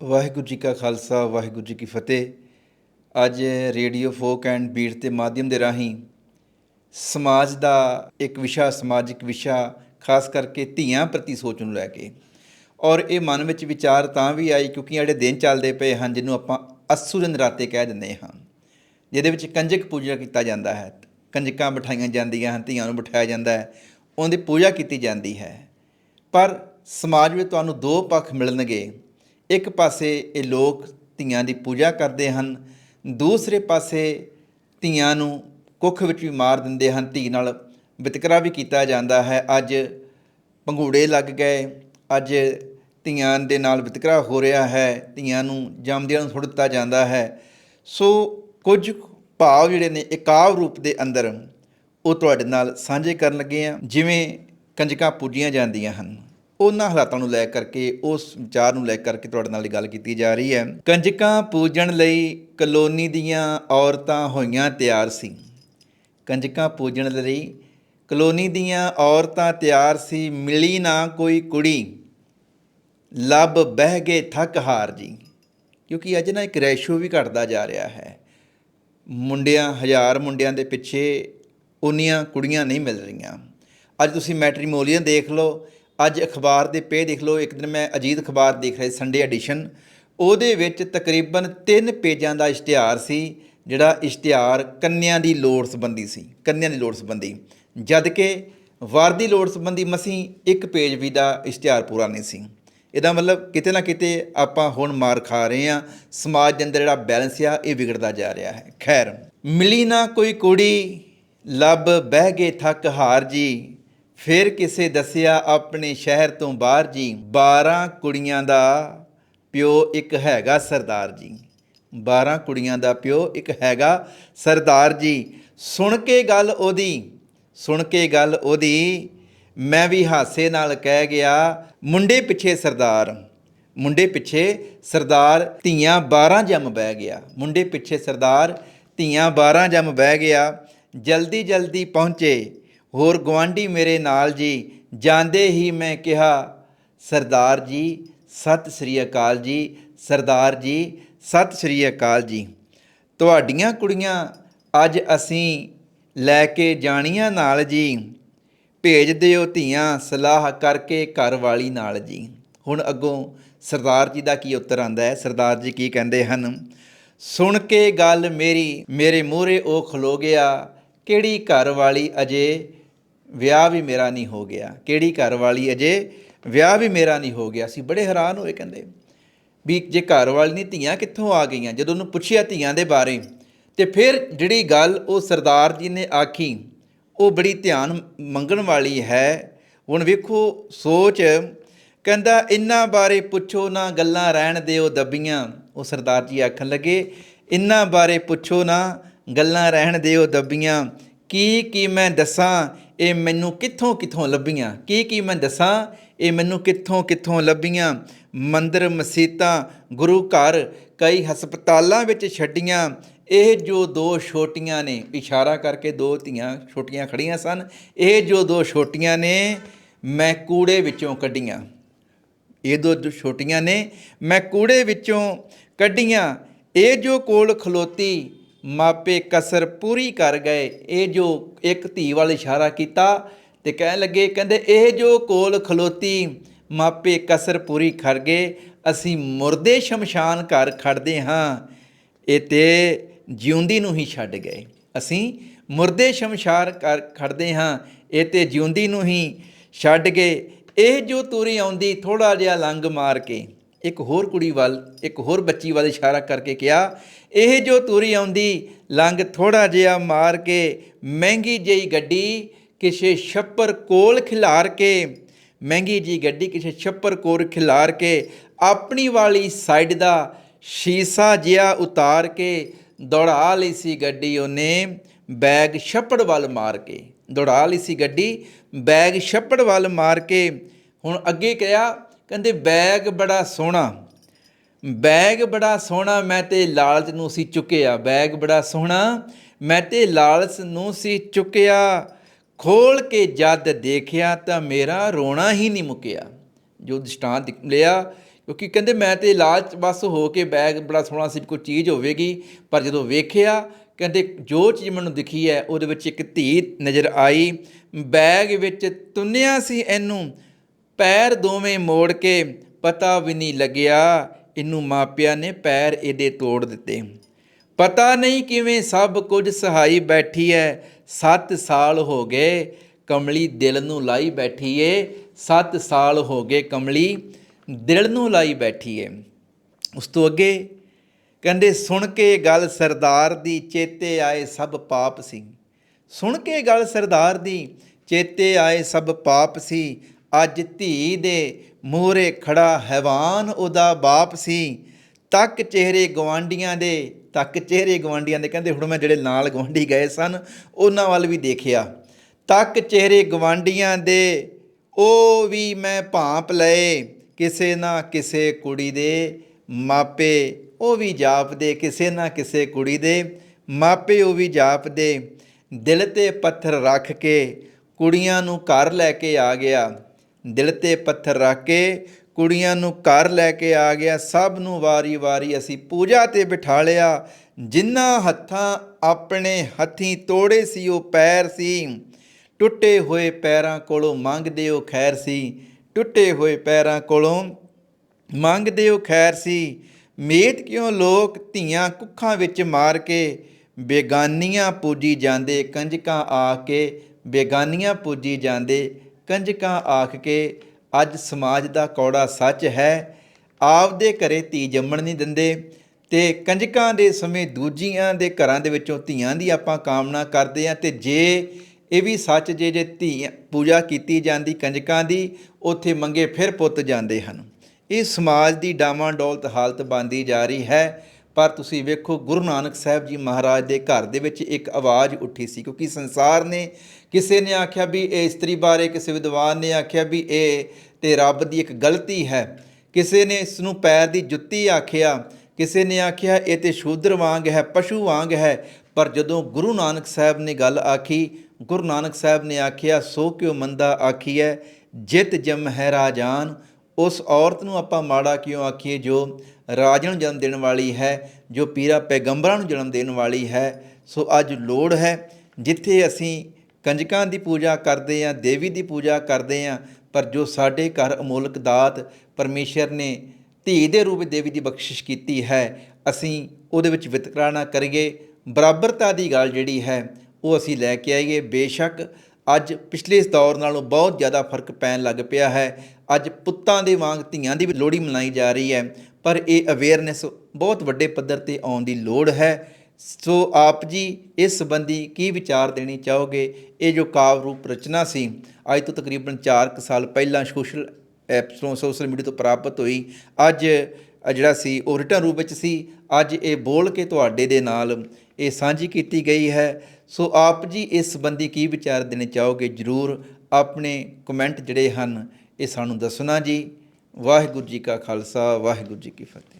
ਵਾਹਿਗੁਰੂ ਜੀ ਕਾ ਖਾਲਸਾ, ਵਾਹਿਗੁਰੂ ਜੀ ਕੀ ਫਤਿਹ। ਅੱਜ radio, folk and beat ਦੇ ਮਾਧਿਅਮ ਦੇ ਰਾਹੀਂ ਸਮਾਜ ਦਾ ਇੱਕ ਵਿਸ਼ਾ, ਸਮਾਜਿਕ ਵਿਸ਼ਾ, ਖਾਸ ਕਰਕੇ ਧੀਆਂ ਪ੍ਰਤੀ ਸੋਚ ਨੂੰ ਲੈ ਕੇ। ਔਰ ਇਹ ਮਨ ਵਿੱਚ ਵਿਚਾਰ ਤਾਂ ਵੀ ਆਈ ਕਿਉਂਕਿ ਜਿਹੜੇ ਦਿਨ ਚੱਲਦੇ ਪਏ ਹਨ ਜਿਹਨੂੰ ਆਪਾਂ ਅਸੁਰ ਨਰਾਤੇ ਕਹਿ ਦਿੰਦੇ ਹਾਂ, ਜਿਹਦੇ ਵਿੱਚ ਕੰਜਕ ਪੂਜਾ ਕੀਤਾ ਜਾਂਦਾ ਹੈ। ਕੰਜਕਾਂ ਬਿਠਾਈਆਂ ਜਾਂਦੀਆਂ ਹਨ, ਧੀਆਂ ਨੂੰ ਬਿਠਾਇਆ ਜਾਂਦਾ ਹੈ, ਉਹਦੀ ਪੂਜਾ ਕੀਤੀ ਜਾਂਦੀ ਹੈ। ਪਰ ਸਮਾਜ ਵਿੱਚ ਤੁਹਾਨੂੰ ਦੋ ਪੱਖ ਮਿਲਣਗੇ। ਇੱਕ ਪਾਸੇ ਇਹ ਲੋਕ ਧੀਆਂ ਦੀ ਪੂਜਾ ਕਰਦੇ ਹਨ, ਦੂਸਰੇ ਪਾਸੇ ਧੀਆਂ ਨੂੰ ਕੁੱਖ ਵਿੱਚ ਵੀ ਮਾਰ ਦਿੰਦੇ ਹਨ। ਧੀ ਨਾਲ ਵਿਤਕਰਾ ਵੀ ਕੀਤਾ ਜਾਂਦਾ ਹੈ। ਅੱਜ ਪੰਘੂੜੇ ਲੱਗ ਗਏ। ਅੱਜ ਧੀਆਂ ਦੇ ਨਾਲ ਵਿਤਕਰਾ ਹੋ ਰਿਹਾ ਹੈ। ਧੀਆਂ ਨੂੰ ਜੰਮਦਿਆਂ ਨੂੰ ਸੁੱਟ ਦਿੱਤਾ ਜਾਂਦਾ ਹੈ। ਸੋ ਕੁਝ ਭਾਵ ਜਿਹੜੇ ਨੇ ਇਕਾਵ ਰੂਪ ਦੇ ਅੰਦਰ ਉਹ ਤੁਹਾਡੇ ਨਾਲ ਸਾਂਝੇ ਕਰਨ ਲੱਗੇ ਆ ਜਿਵੇਂ ਕੰਜਕਾਂ ਪੂਜੀਆਂ ਜਾਂਦੀਆਂ ਹਨ। ਉਹਨਾਂ ਹਾਲਾਤਾਂ ਨੂੰ ਲੈ ਕਰਕੇ, ਉਸ ਵਿਚਾਰ ਨੂੰ ਲੈ ਕਰਕੇ ਤੁਹਾਡੇ ਨਾਲ ਗੱਲ ਕੀਤੀ ਜਾ ਰਹੀ ਹੈ। ਕੰਜਕਾਂ ਪੂਜਣ ਲਈ ਕਲੋਨੀ ਦੀਆਂ ਔਰਤਾਂ ਹੋਈਆਂ ਤਿਆਰ ਸੀ। ਕੰਜਕਾਂ ਪੂਜਣ ਲਈ ਕਲੋਨੀ ਦੀਆਂ ਔਰਤਾਂ ਤਿਆਰ ਸੀ। ਮਿਲੀ ਨਾ ਕੋਈ ਕੁੜੀ। ਲੱਭ ਬਹਿ ਗਏ ਥੱਕ ਹਾਰ ਜੀ। ਕਿਉਂਕਿ ਅੱਜ ਨਾ ਇੱਕ ਰੈਸ਼ੋ ਵੀ ਘਟਦਾ ਜਾ ਰਿਹਾ ਹੈ। ਮੁੰਡਿਆਂ, ਹਜ਼ਾਰ ਮੁੰਡਿਆਂ ਦੇ ਪਿੱਛੇ ਉਨੀਆਂ ਕੁੜੀਆਂ ਨਹੀਂ ਮਿਲ ਰਹੀਆਂ। ਅੱਜ ਤੁਸੀਂ ਮੈਟਰੀਮੋਨੀਅਲ ਦੇਖ ਲਓ। ਅੱਜ ਅਖਬਾਰ ਦੇ ਪੇ ਦੇਖ ਲਓ, ਇੱਕ ਦਿਨ ਮੈਂ ਅਜੀਤ ਅਖਬਾਰ ਦੇਖ ਰਿਹਾ ਸੰਡੇ ਐਡੀਸ਼ਨ ਉਹਦੇ ਵਿੱਚ ਤਕਰੀਬਨ 3 ਪੇਜਾਂ ਦਾ ਇਸ਼ਤਿਹਾਰ ਸੀ, ਜਿਹੜਾ ਇਸ਼ਤਿਹਾਰ ਕੰਨਿਆਂ ਦੀ ਲੋੜ ਸੰਬੰਧੀ ਸੀ, ਕੰਨਿਆਂ ਦੀ ਲੋੜ ਸੰਬੰਧੀ। ਜਦ ਕਿ ਵਰ ਦੀ ਲੋੜ ਸੰਬੰਧੀ ਮਸੀਂ ਇੱਕ ਪੇਜ ਵੀ ਦਾ ਇਸ਼ਤਿਹਾਰ ਪੂਰਾ ਨਹੀਂ ਸੀ। ਇਹਦਾ ਮਤਲਬ ਕਿਤੇ ਨਾ ਕਿਤੇ ਆਪਾਂ ਹੁਣ ਮਾਰ ਖਾ ਰਹੇ ਆ ਸਮਾਜ ਦੇ ਅੰਦਰ ਜਿਹੜਾ ਬੈਲੈਂਸ ਆ, ਇਹ ਵਿਗੜਦਾ ਜਾ ਰਿਹਾ ਹੈ। ਖੈਰ, ਮਿਲੀ ਨਾ ਕੋਈ ਕੁੜੀ, ਲੱਭ ਬਹਿ ਗਏ ਥੱਕ ਹਾਰ ਜੀ। ਫਿਰ ਕਿਸੇ ਦੱਸਿਆ, ਆਪਣੇ ਸ਼ਹਿਰ ਤੋਂ ਬਾਹਰ ਜੀ 12 ਕੁੜੀਆਂ ਦਾ ਪਿਓ ਇੱਕ ਹੈਗਾ ਸਰਦਾਰ ਜੀ। 12 ਕੁੜੀਆਂ ਦਾ ਪਿਓ ਇੱਕ ਹੈਗਾ ਸਰਦਾਰ ਜੀ। ਸੁਣ ਕੇ ਗੱਲ ਉਹਦੀ, ਸੁਣ ਕੇ ਗੱਲ ਉਹਦੀ, ਮੈਂ ਵੀ ਹਾਸੇ ਨਾਲ ਕਹਿ ਗਿਆ, ਮੁੰਡੇ ਪਿੱਛੇ ਸਰਦਾਰ। ਮੁੰਡੇ ਪਿੱਛੇ ਸਰਦਾਰ, ਧੀਆਂ 12 ਜੰਮ ਬਹਿ ਗਿਆ। ਮੁੰਡੇ ਪਿੱਛੇ ਸਰਦਾਰ, ਧੀਆਂ 12 ਜੰਮ ਬਹਿ ਗਿਆ। ਜਲਦੀ ਜਲਦੀ ਪਹੁੰਚੇ। ਹੋਰ ਗਵਾਂਢੀ ਮੇਰੇ ਨਾਲ ਜੀ, ਜਾਂਦੇ ਹੀ ਮੈਂ ਕਿਹਾ, ਸਰਦਾਰ ਜੀ, ਸਤਿ ਸ੍ਰੀ ਅਕਾਲ ਜੀ, ਸਰਦਾਰ ਜੀ, ਸਤਿ ਸ੍ਰੀ ਅਕਾਲ ਜੀ। ਤੁਹਾਡੀਆਂ ਕੁੜੀਆਂ ਅੱਜ ਅਸੀਂ ਲੈ ਕੇ ਜਾਣੀਆਂ ਨਾਲ ਜੀ। ਭੇਜ ਦਿਓ ਧੀਆਂ ਸਲਾਹ ਕਰਕੇ ਘਰ ਵਾਲੀ ਨਾਲ ਜੀ। ਹੁਣ ਅੱਗੋਂ ਸਰਦਾਰ ਜੀ ਦਾ ਕੀ ਉੱਤਰ ਆਂਦਾ ਹੈ? ਸਰਦਾਰ ਜੀ ਕੀ ਕਹਿੰਦੇ ਹਨ? ਸੁਣ ਕੇ ਗੱਲ ਮੇਰੀ, ਮੇਰੇ ਮੂਹਰੇ ਉਹ ਖਲੋ ਗਿਆ, ਕਿਹੜੀ ਘਰ ਵਾਲੀ ਅਜੇ ਵਿਆਹ ਵੀ ਮੇਰਾ ਨਹੀਂ ਹੋ ਗਿਆ। ਕਿਹੜੀ ਘਰ ਵਾਲੀ ਅਜੇ ਵਿਆਹ ਵੀ ਮੇਰਾ ਨਹੀਂ ਹੋ ਗਿਆ। ਸੀ ਬੜੇ ਹੈਰਾਨ ਹੋਏ ਕਹਿੰਦੇ ਵੀ ਜੇ ਘਰ ਵਾਲੀ ਨਹੀਂ ਧੀਆਂ ਕਿੱਥੋਂ ਆ ਗਈਆਂ? ਜਦੋਂ ਉਹਨੂੰ ਪੁੱਛਿਆ ਧੀਆਂ ਦੇ ਬਾਰੇ, ਤੇ ਫਿਰ ਜਿਹੜੀ ਗੱਲ ਉਹ ਸਰਦਾਰ ਜੀ ਨੇ ਆਖੀ, ਉਹ ਬੜੀ ਧਿਆਨ ਮੰਗਣ ਵਾਲੀ ਹੈ। ਹੁਣ ਵੇਖੋ, ਸੋਚ ਕਹਿੰਦਾ, ਇੰਨਾ ਬਾਰੇ ਪੁੱਛੋ ਨਾ, ਗੱਲਾਂ ਰਹਿਣ ਦਿਓ ਦੱਬੀਆਂ। ਉਹ ਸਰਦਾਰ ਜੀ ਆਖਣ ਲੱਗੇ, ਇੰਨਾ ਬਾਰੇ ਪੁੱਛੋ ਨਾ, ਗੱਲਾਂ ਰਹਿਣ ਦਿਓ ਦੱਬੀਆਂ। ਕੀ ਕੀ ਮੈਂ ਦੱਸਾਂ? ਇਹ ਮੈਨੂੰ ਕਿੱਥੋਂ ਕਿੱਥੋਂ ਲੱਭੀਆਂ? ਕੀ ਕੀ ਮੈਂ ਦੱਸਾਂ? ਇਹ ਮੈਨੂੰ ਕਿੱਥੋਂ ਕਿੱਥੋਂ ਲੱਭੀਆਂ? ਮੰਦਰ, ਮਸੀਤਾਂ, ਗੁਰੂ ਘਰ, ਕਈ ਹਸਪਤਾਲਾਂ ਵਿੱਚ ਛੱਡੀਆਂ। ਇਹ ਜੋ ਦੋ ਛੋਟੀਆਂ ਨੇ, ਇਸ਼ਾਰਾ ਕਰਕੇ ਦੋ ਧੀਆਂ ਛੋਟੀਆਂ ਖੜੀਆਂ ਸਨ, ਇਹ ਜੋ ਦੋ ਛੋਟੀਆਂ ਨੇ, ਮੈਂ ਕੂੜੇ ਵਿੱਚੋਂ ਕੱਢੀਆਂ। ਇਹ ਦੋ ਜੋ ਛੋਟੀਆਂ ਨੇ, ਮੈਂ ਕੂੜੇ ਵਿੱਚੋਂ ਕੱਢੀਆਂ। ਇਹ ਜੋ ਕੋਲ ਖਲੋਤੀ ਮਾਪੇ ਕਸਰ ਪੂਰੀ ਕਰ ਗਏ। ਇਹ ਜੋ ਇੱਕ ਧੀ ਵੱਲ ਇਸ਼ਾਰਾ ਕੀਤਾ ਤੇ ਕਹਿਣ ਲੱਗੇ, ਕਹਿੰਦੇ, ਇਹ ਜੋ ਕੋਲ ਖਲੋਤੀ, ਮਾਪੇ ਕਸਰ ਪੂਰੀ ਕਰ ਗਏ। ਅਸੀਂ ਮੁਰਦੇ ਸ਼ਮਸ਼ਾਨ ਘਰ ਖੜਦੇ ਹਾਂ। ਇਹ ਤੇ ਜਿਉਂਦੀ ਨੂੰ ਹੀ ਛੱਡ ਗਏ। ਅਸੀਂ ਮੁਰਦੇ ਸ਼ਮਸ਼ਾਨ ਘਰ ਖੜਦੇ ਹਾਂ। ਇਹ ਤੇ ਜਿਉਂਦੀ ਨੂੰ ਹੀ ਛੱਡ ਗਏ। ਇਹ ਜੋ ਤੂਰੀ ਆਉਂਦੀ ਥੋੜਾ ਜਿਹਾ ਲੰਗ ਮਾਰ ਕੇ। ਇੱਕ ਹੋਰ ਕੁੜੀ ਵੱਲ, ਇੱਕ ਹੋਰ ਬੱਚੀ ਵੱਲ ਇਸ਼ਾਰਾ ਕਰਕੇ ਕਿਹਾ, ਇਹ ਜੋ ਤੂਰੀ ਆਉਂਦੀ ਲੰਗ ਥੋੜਾ ਜਿਹਾ ਮਾਰ ਕੇ, ਮਹਿੰਗੀ ਜਿਹੀ ਗੱਡੀ ਕਿਸੇ ਛੱਪਰ ਕੋਲ ਖਿਲਾਰ ਕੇ, ਮਹਿੰਗੀ ਜੀ ਗੱਡੀ ਕਿਸੇ ਛੱਪਰ ਕੋਲ ਖਿਲਾਰ ਕੇ, ਆਪਣੀ ਵਾਲੀ ਸਾਈਡ ਦਾ ਸ਼ੀਸ਼ਾ ਜਿਹਾ ਉਤਾਰ ਕੇ ਦੌੜਾ ਲਈ ਸੀ ਗੱਡੀ ਉਹਨੇ, ਬੈਗ ਛੱਪੜ ਵੱਲ ਮਾਰ ਕੇ। ਦੌੜਾ ਲਈ ਸੀ ਗੱਡੀ, ਬੈਗ ਛੱਪੜ ਵੱਲ ਮਾਰ ਕੇ, ਹੁਣ ਅੱਗੇ ਕਿਹਾ ਕਹਿੰਦੇ, ਬੈਗ ਬੜਾ ਸੋਹਣਾ, ਬੈਗ ਬੜਾ ਸੋਹਣਾ ਮੈਂ ਤੇ ਲਾਲਚ ਨੂੰ ਸੀ ਚੁੱਕਿਆ, ਬੈਗ ਬੜਾ ਸੋਹਣਾ ਮੈਂ ਤੇ ਲਾਲਚ ਨੂੰ ਸੀ ਚੁੱਕਿਆ, ਖੋਲ ਕੇ ਜਦ ਦੇਖਿਆ ਤਾਂ ਮੇਰਾ ਰੋਣਾ ਹੀ ਨਹੀਂ ਮੁੱਕਿਆ। ਜੋ ਦ੍ਰਿਸ਼ਟਾਂਤ ਲਿਆ, ਕਿਉਂਕਿ ਕਹਿੰਦੇ, ਮੈਂ ਤੇ ਲਾਲਚ ਬਸ ਹੋ ਕੇ ਬੈਗ ਬੜਾ ਸੋਹਣਾ ਸੀ, ਕੋਈ ਚੀਜ਼ ਹੋਵੇਗੀ। ਪਰ ਜਦੋਂ ਵੇਖਿਆ, ਕਹਿੰਦੇ, ਜੋ ਚੀਜ਼ ਮੈਨੂੰ ਦਿਖੀ ਹੈ, ਉਹਦੇ ਵਿੱਚ ਇੱਕ ਧੀ ਨਜ਼ਰ ਆਈ, ਬੈਗ ਵਿੱਚ ਤੁੰਨਿਆ ਸੀ ਇਹਨੂੰ ਪੈਰ ਦੋਵੇਂ ਮੋੜ ਕੇ ਪਤਾ ਵੀ ਨਹੀਂ ਲੱਗਿਆ, ਇਹਨੂੰ ਮਾਪਿਆਂ ਨੇ ਪੈਰ ਇਹਦੇ ਤੋੜ ਦਿੱਤੇ। ਪਤਾ ਨਹੀਂ ਕਿਵੇਂ ਸਭ ਕੁਝ ਸਹਾਈ ਬੈਠੀ ਐ। 7 ਸਾਲ ਹੋ ਗਏ, ਕਮਲੀ ਦਿਲ ਨੂੰ ਲਾਈ ਬੈਠੀ ਏ। 7 ਸਾਲ ਹੋ ਗਏ ਕਮਲੀ ਦਿਲ ਨੂੰ ਲਾਈ ਬੈਠੀ ਏ। ਉਸ ਤੋਂ ਅੱਗੇ ਕਹਿੰਦੇ, ਸੁਣ ਕੇ ਗੱਲ ਸਰਦਾਰ ਦੀ, ਚੇਤੇ ਆਏ ਸਭ ਪਾਪ ਸੀ। ਸੁਣ ਕੇ ਗੱਲ ਸਰਦਾਰ ਦੀ, ਚੇਤੇ ਆਏ ਸਭ ਪਾਪ ਸੀ। ਅੱਜ ਧੀ ਦੇ ਮੂਹਰੇ ਖੜਾ ਹੈਵਾਨ ਉਹਦਾ ਬਾਪ ਸੀ। ਤੱਕ ਚਿਹਰੇ ਗਵਾਂਡੀਆਂ ਦੇ, ਤੱਕ ਚਿਹਰੇ ਗਵਾਂਡੀਆਂ ਦੇ, ਕਹਿੰਦੇ ਹੁਣ ਮੈਂ ਜਿਹੜੇ ਨਾਲ ਗਵਾਂਡੀ ਗਏ ਸਨ, ਉਹਨਾਂ ਵੱਲ ਵੀ ਦੇਖਿਆ। ਤੱਕ ਚਿਹਰੇ ਗਵਾਂਡੀਆਂ ਦੇ, ਉਹ ਵੀ ਮੈਂ ਭਾਂਪ ਲਏ, ਕਿਸੇ ਨਾ ਕਿਸੇ ਕੁੜੀ ਦੇ ਮਾਪੇ, ਉਹ ਵੀ ਜਾਪਦੇ ਕਿਸੇ ਨਾ ਕਿਸੇ ਕੁੜੀ ਦੇ ਮਾਪੇ, ਉਹ ਵੀ ਜਾਪਦੇ ਦਿਲ ਤੇ ਪੱਥਰ ਰੱਖ ਕੇ ਕੁੜੀਆਂ ਨੂੰ ਘਰ ਲੈ ਕੇ ਆ ਗਿਆ। ਦਿਲ ਤੇ ਪੱਥਰ ਰੱਖ ਕੇ ਕੁੜੀਆਂ ਨੂੰ ਘਰ ਲੈ ਕੇ ਆ ਗਿਆ। ਸਭ ਨੂੰ ਵਾਰੀ-ਵਾਰੀ ਅਸੀਂ ਪੂਜਾ ਤੇ ਬਿਠਾ ਲਿਆ। ਜਿਨ੍ਹਾਂ ਹੱਥਾਂ ਆਪਣੇ ਹੱਥੀਂ ਤੋੜੇ ਸੀ, ਉਹ ਪੈਰ ਸੀ। ਟੁੱਟੇ ਹੋਏ ਪੈਰਾਂ ਕੋਲੋਂ ਮੰਗਦੇ ਉਹ ਖੈਰ ਸੀ। ਟੁੱਟੇ ਹੋਏ ਪੈਰਾਂ ਕੋਲੋਂ ਮੰਗਦੇ ਉਹ ਖੈਰ ਸੀ। ਮੇਤ ਕਿਉਂ ਲੋਕ ਧੀਆਂ ਕੁੱਖਾਂ ਵਿੱਚ ਮਾਰ ਕੇ ਬੇਗਾਨੀਆਂ ਪੂਜੀ ਜਾਂਦੇ, ਕੰਜਕਾਂ ਆ ਕੇ ਬੇਗਾਨੀਆਂ ਪੂਜੀ ਜਾਂਦੇ। ਕੰਜਕਾਂ ਆਖ ਕੇ, ਅੱਜ ਸਮਾਜ ਦਾ ਕੌੜਾ ਸੱਚ ਹੈ, ਆਪਦੇ ਘਰੇ ਧੀ ਜੰਮਣ ਨਹੀਂ ਦਿੰਦੇ, ਤੇ ਕੰਜਕਾਂ ਦੇ ਸਮੇਂ ਦੂਜੀਆਂ ਦੇ ਘਰਾਂ ਦੇ ਵਿੱਚੋਂ ਧੀਆਂ ਦੀ ਆਪਾਂ ਕਾਮਨਾ ਕਰਦੇ ਆ ਤੇ ਜੇ ਇਹ ਵੀ ਸੱਚ ਜੇ ਜੇ ਧੀ ਪੂਜਾ ਕੀਤੀ ਜਾਂਦੀ ਕੰਜਕਾਂ ਦੀ, ਉੱਥੇ ਮੰਗੇ ਫਿਰ ਪੁੱਤ ਜਾਂਦੇ ਹਨ। ਇਹ ਸਮਾਜ ਦੀ ਡਾਵਾਂ ਡੋਲਤ ਹਾਲਤ ਬਣਦੀ ਜਾ ਰਹੀ ਹੈ, ਪਰ ਤੁਸੀਂ ਵੇਖੋ ਗੁਰੂ ਨਾਨਕ ਸਾਹਿਬ ਜੀ ਮਹਾਰਾਜ ਦੇ ਘਰ ਦੇ ਵਿੱਚ ਇੱਕ ਆਵਾਜ਼ ਉੱਠੀ ਸੀ, ਕਿਉਂਕਿ ਸੰਸਾਰ ਨੇ ਕਿਸੇ ਨੇ ਆਖਿਆ ਵੀ ਇਹ ਇਸਤਰੀ ਬਾਰੇ, ਕਿਸੇ ਵਿਦਵਾਨ ਨੇ ਆਖਿਆ ਵੀ ਇਹ ਤੇ ਰੱਬ ਦੀ ਇੱਕ ਗਲਤੀ ਹੈ। ਕਿਸੇ ਨੇ ਇਸ ਨੂੰ ਪੈਰ ਦੀ ਜੁੱਤੀ ਆਖਿਆ, ਕਿਸੇ ਨੇ ਆਖਿਆ ਇਹ ਤੇ ਸ਼ੂਦਰ ਵਾਂਗ ਹੈ, ਪਸ਼ੂ ਵਾਂਗ ਹੈ, ਪਰ ਜਦੋਂ ਗੁਰੂ ਨਾਨਕ ਸਾਹਿਬ ਨੇ ਗੱਲ ਆਖੀ, ਗੁਰੂ ਨਾਨਕ ਸਾਹਿਬ ਨੇ ਆਖਿਆ, ਸੋ ਕਿਉ ਮੰਦਾ ਆਖੀਐ, ਜਿਤ ਜਮ ਹੈ ਰਾਜਾਨ, ਉਸ ਔਰਤ ਨੂੰ ਆਪਾਂ ਮਾੜਾ ਕਿਉਂ ਆਖੀਏ ਜੋ ਰਾਜਾ ਨੂੰ ਜਨਮ ਦੇਣ ਵਾਲੀ ਹੈ, ਜੋ ਪੀਰਾ ਪੈਗੰਬਰਾਂ ਨੂੰ ਜਨਮ ਦੇਣ ਵਾਲੀ ਹੈ, ਸੋ ਅੱਜ ਲੋੜ ਹੈ ਜਿੱਥੇ ਅਸੀਂ ਕੰਜਕਾਂ ਦੀ ਪੂਜਾ ਕਰਦੇ ਹਾਂ ਦੇਵੀ ਦੀ ਪੂਜਾ ਕਰਦੇ ਹਾਂ ਪਰ ਜੋ ਸਾਡੇ ਘਰ ਅਮੋਲਕ ਦਾਤ ਪਰਮੇਸ਼ਰ ਨੇ ਧੀ ਦੇ ਰੂਪ ਵਿੱਚ ਦੇਵੀ ਦੀ ਬਖਸ਼ਿਸ਼ ਕੀਤੀ ਹੈ, ਅਸੀਂ ਉਹਦੇ ਵਿੱਚ ਵਿਤਕਰਾ ਨਾ ਕਰੀਏ। ਬਰਾਬਰਤਾ ਦੀ ਗੱਲ ਜਿਹੜੀ ਹੈ, ਉਹ ਅਸੀਂ ਲੈ ਕੇ ਆਈਏ। ਬੇਸ਼ੱਕ ਅੱਜ ਪਿਛਲੇ ਇਸ ਦੌਰ ਨਾਲੋਂ ਬਹੁਤ ਜ਼ਿਆਦਾ ਫ਼ਰਕ ਪੈਣ ਲੱਗ ਪਿਆ ਹੈ। ਅੱਜ ਪੁੱਤਾਂ ਦੇ ਵਾਂਗ ਧੀਆਂ ਦੀ ਵੀ ਲੋਹੜੀ ਮਨਾਈ ਜਾ ਰਹੀ ਹੈ, ਪਰ ਇਹ ਅਵੇਅਰਨੈਸ ਬਹੁਤ ਵੱਡੇ ਪੱਧਰ ਤੇ ਆਉਣ ਦੀ ਲੋੜ ਹੈ। ਸੋ ਆਪ ਜੀ ਇਸ ਸੰਬੰਧੀ ਕੀ ਵਿਚਾਰ ਦੇਣੀ ਚਾਹੋਗੇ? ਇਹ ਜੋ ਕਾਵ ਰੂਪ ਰਚਨਾ ਸੀ, ਅੱਜ ਤੋਂ ਤਕਰੀਬਨ 4 ਸਾਲ ਪਹਿਲਾਂ ਸੋਸ਼ਲ ਐਪਸ ਤੋਂ, ਸੋਸ਼ਲ ਮੀਡੀਆ ਤੋਂ ਪ੍ਰਾਪਤ ਹੋਈ। ਅੱਜ ਜਿਹੜਾ ਸੀ, ਉਹ ਰਿਟਰਨ ਰੂਪ ਵਿੱਚ ਸੀ। ਅੱਜ ਇਹ ਬੋਲ ਕੇ ਤੁਹਾਡੇ ਦੇ ਨਾਲ ਇਹ ਸਾਂਝੀ ਕੀਤੀ ਗਈ ਹੈ। ਸੋ ਆਪ ਜੀ ਇਸ ਸੰਬੰਧੀ ਕੀ ਵਿਚਾਰ ਦੇਣੇ ਚਾਹੋਗੇ? ਜਰੂਰ ਆਪਣੇ ਕਮੈਂਟ ਜਿਹੜੇ ਹਨ, ਇਹ ਸਾਨੂੰ ਦੱਸਣਾ ਜੀ। ਵਾਹਿਗੁਰੂ ਜੀ ਕਾ ਖਾਲਸਾ, ਵਾਹਿਗੁਰੂ ਜੀ ਕੀ ਫਤਿਹ।